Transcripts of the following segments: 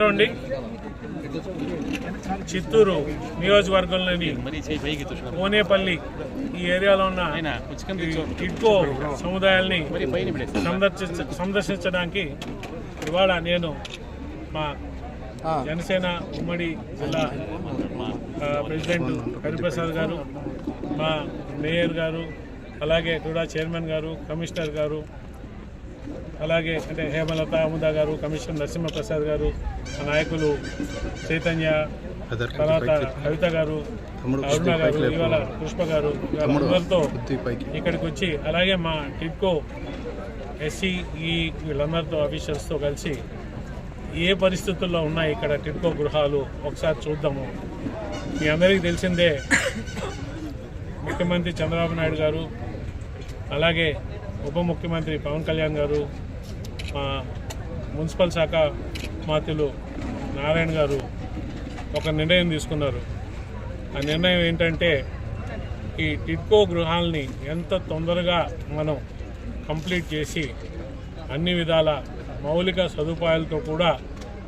అండి చిత్తూరు నియోజకవర్గంలోని కోనేపల్లి ఈ ఏరియాలో ఉన్న ఈ టిడ్కో సముదాయాల్ని సందర్శించ సందర్శించడానికి ఇవాళ నేను మా జనసేన ఉమ్మడి జిల్లా ప్రెసిడెంట్ హరిప్రసాద్ గారు మా మేయర్ గారు అలాగే కూడా చైర్మన్ గారు కమిషనర్ గారు అలాగే అంటే హేమలత అముద గారు కమిషనర్ నరసింహప్రసాద్ గారు మా నాయకులు చైతన్య తర్వాత కవిత గారు అరుణ గారు ఇవాళ పుష్ప గారు అందరితో ఇక్కడికి వచ్చి అలాగే మా టిడ్కో ఎస్సీ ఈ వీళ్ళందరితో ఆఫీసర్స్తో కలిసి ఏ పరిస్థితుల్లో ఉన్నాయి ఇక్కడ టిడ్కో గృహాలు? ఒకసారి చూద్దాము. మీ అందరికీ తెలిసిందే ముఖ్యమంత్రి చంద్రబాబు నాయుడు గారు అలాగే ఉప ముఖ్యమంత్రి పవన్ కళ్యాణ్ గారు మా మున్సిపల్ శాఖ మాతులు నారాయణ గారు ఒక నిర్ణయం తీసుకున్నారు. ఆ నిర్ణయం ఏంటంటే ఈ టిడ్కో గృహాలని ఎంత తొందరగా మనం కంప్లీట్ చేసి అన్ని విధాల మౌలిక సదుపాయాలతో కూడా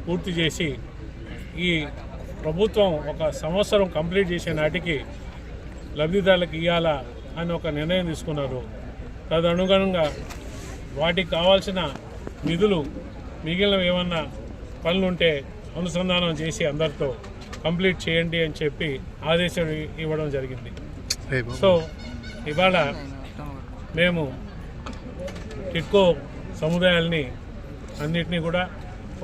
పూర్తి చేసి ఈ ప్రభుత్వం ఒక సంవత్సరం కంప్లీట్ చేసే నాటికి లబ్ధిదారులకు ఇవ్వాలా అని ఒక నిర్ణయం తీసుకున్నారు. తదనుగుణంగా వాటికి కావాల్సిన నిధులు మిగిలిన ఏమన్నా పనులుంటే అనుసంధానం చేసి అందరితో కంప్లీట్ చేయండి అని చెప్పి ఆదేశం ఇవ్వడం జరిగింది. సో ఇవాళ మేము టిట్కో సముదాయాల్ని అన్నిటినీ కూడా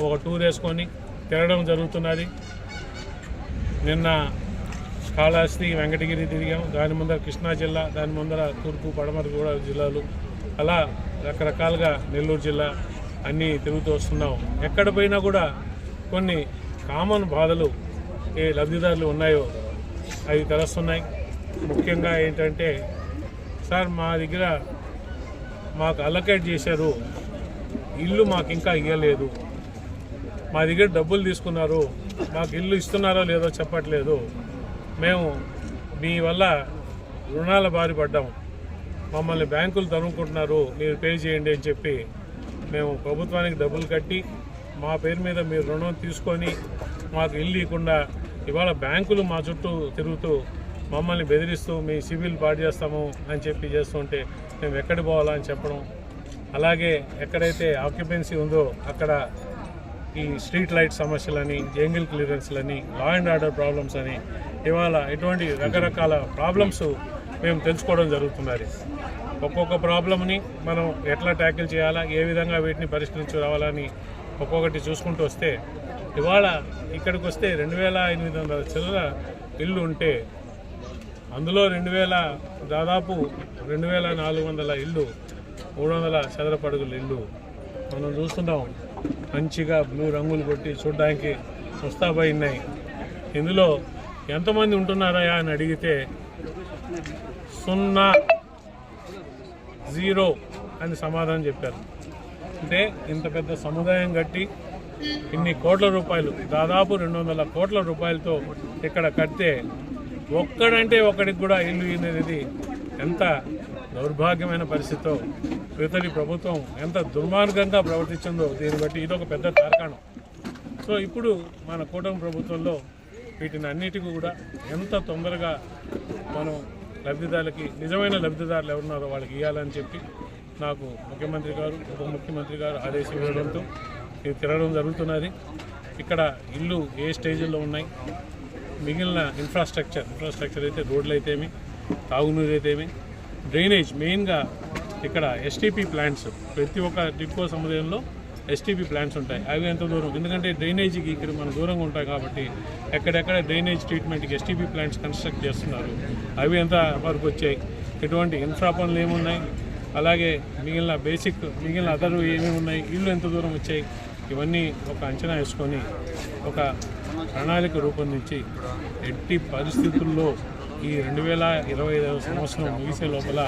ఒక టూర్ వేసుకొని తిరగడం జరుగుతున్నది. నిన్న కాళహస్తి వెంకటగిరి తిరిగాం. దాని ముందర కృష్ణా జిల్లా దాని ముందర తూర్పు పడమర కూడా జిల్లాలు. అలా రకరకాలుగా నెల్లూరు జిల్లా అన్నీ తిరుగుతూ వస్తున్నాం ఎక్కడ పోయినా కూడా కొన్ని కామన్ బాధలు ఏ లబ్ధిదారులు ఉన్నాయో అవి తెలుస్తున్నాయి. ముఖ్యంగా ఏంటంటే సార్ మా దగ్గర మాకు అలకేట్ చేశారు. ఇల్లు మాకు ఇంకా ఇవ్వలేదు మా దగ్గర డబ్బులు తీసుకున్నారు. మాకు ఇల్లు ఇస్తున్నారో లేదో చెప్పట్లేదు. మేము మీ వల్ల రుణాల బారి పడ్డాం. మమ్మల్ని బ్యాంకులు తరుముకుంటున్నారు. మీరు పే చేయండి అని చెప్పి మేము ప్రభుత్వానికి డబ్బులు కట్టి మా పేరు మీద మీరు రుణం తీసుకొని మాకు ఇల్లు ఇవ్వకుండా ఇవాళ బ్యాంకులు మా చుట్టూ తిరుగుతూ మమ్మల్ని బెదిరిస్తూ మీ సివిల్ పాడు చేస్తాము అని చెప్పి చేస్తుంటే మేము ఎక్కడికి పోవాలా అని చెప్పడం. అలాగే ఎక్కడైతే ఆక్యుపెన్సీ ఉందో అక్కడ ఈ స్ట్రీట్ లైట్ సమస్యలని జంగిల్ క్లియరెన్స్లని లా అండ్ ఆర్డర్ ప్రాబ్లమ్స్ అని ఇవాళ ఇటువంటి రకరకాల ప్రాబ్లమ్స్ మేము తెలుసుకోవడం జరుగుతున్నది. ఒక్కొక్క ప్రాబ్లమ్ని మనం ఎట్లా ట్యాకిల్ చేయాలా ఏ విధంగా వీటిని పరిష్కరించురావాలని ఒక్కొక్కటి చూసుకుంటూ వస్తే ఇవాళ ఇక్కడికి వస్తే రెండు వేల ఎనిమిది వందల చిల్లర ఇల్లు ఉంటే అందులో రెండు వేల దాదాపు రెండు వేల నాలుగు వందల ఇల్లు మూడు వందల చదరపడుగుల ఇల్లు మనం చూస్తున్నాం. మంచిగా బ్లూ రంగులు కొట్టి చూడడానికి ముస్తాబాయి ఉన్నాయి ఇందులో ఎంతమంది ఉంటున్నారా అని అడిగితే సున్నా జీరో అని సమాధానం చెప్పారు. అంటే ఇంత పెద్ద సముదాయం కట్టి ఇన్ని కోట్ల రూపాయలు దాదాపు రెండు వందల కోట్ల రూపాయలతో ఇక్కడ కడితే ఒక్కడంటే ఒక్కడికి కూడా ఇల్లు అనేది ఎంత దౌర్భాగ్యమైన పరిస్థితితో ఇతని ప్రభుత్వం ఎంత దుర్మార్గంగా ప్రవర్తించిందో దీన్ని బట్టి ఇదొక పెద్ద తార్కాణం. సో ఇప్పుడు మన కూటమి ప్రభుత్వంలో వీటిని అన్నిటికీ కూడా ఎంత తొందరగా మనం లబ్ధిదారులకి నిజమైన లబ్ధిదారులు ఎవరున్నారో వాళ్ళకి ఇవ్వాలని చెప్పి నాకు ముఖ్యమంత్రి గారు ఉప ముఖ్యమంత్రి గారు ఆదేశం ఇవ్వడంతో ఇది తిరగడం జరుగుతున్నది. ఇక్కడ ఇల్లు ఏ స్టేజ్లో ఉన్నాయి? మిగిలిన ఇన్ఫ్రాస్ట్రక్చర్ ఇన్ఫ్రాస్ట్రక్చర్ అయితే రోడ్లు అయితేమి తాగునీరు అయితేమి డ్రైనేజ్ మెయిన్గా ఇక్కడ ఎస్టీపీ ప్లాంట్స్ ప్రతి ఒక్క డిపో సముదాయంలో ఎస్టీపీ ప్లాంట్స్ ఉంటాయి. అవి ఎంత దూరం? ఎందుకంటే డ్రైనేజీకి ఇక్కడ మనం దూరంగా ఉంటాయి కాబట్టి ఎక్కడెక్కడ డ్రైనేజ్ ట్రీట్మెంట్కి ఎస్టీపీ ప్లాంట్స్ కన్స్ట్రక్ట్ చేస్తున్నారు అవి ఎంత వరకు వచ్చాయి? ఎటువంటి ఇన్ఫ్రా పనులు ఏమున్నాయి? అలాగే మిగిలిన బేసిక్ మిగిలిన అదర్ ఏమేమి ఉన్నాయి? ఇల్లు ఎంత దూరం వచ్చాయి? ఇవన్నీ ఒక అంచనా వేసుకొని ఒక ప్రణాళిక రూపొందించి ఎట్టి పరిస్థితుల్లో ఈ రెండు వేల ఇరవై ఐదవ సంవత్సరం ముగిసే లోపల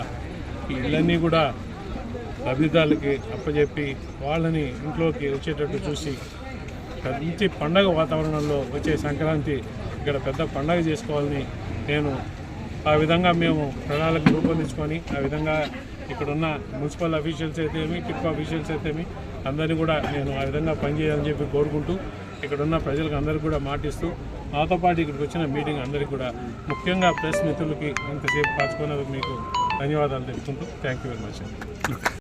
ఈ ఇళ్ళన్నీ కూడా లబ్ధిదారులకి అప్పచెప్పి వాళ్ళని ఇంట్లోకి వచ్చేటట్టు చూసి మంచి పండగ వాతావరణంలో వచ్చే సంక్రాంతి ఇక్కడ పెద్ద పండగ చేసుకోవాలని నేను ఆ విధంగా మేము ప్రణాళిక రూపొందించుకొని ఆ విధంగా ఇక్కడున్న మున్సిపల్ అఫీషియల్స్ అయితేమి టిప్ అఫీషియల్స్ అయితేమి అందరినీ కూడా నేను ఆ విధంగా పనిచేయాలని చెప్పి కోరుకుంటూ ఇక్కడున్న ప్రజలకు అందరికీ కూడా మాటిస్తూ నాతో పాటు ఇక్కడికి వచ్చిన మీటింగ్ అందరికీ కూడా ముఖ్యంగా ప్రెస్ మిత్రులకి ఇంతసేపు పాల్చుకున్నందుకు మీకు ధన్యవాదాలు తెలుపుకుంటూ థ్యాంక్ యూ వెరీ మచ్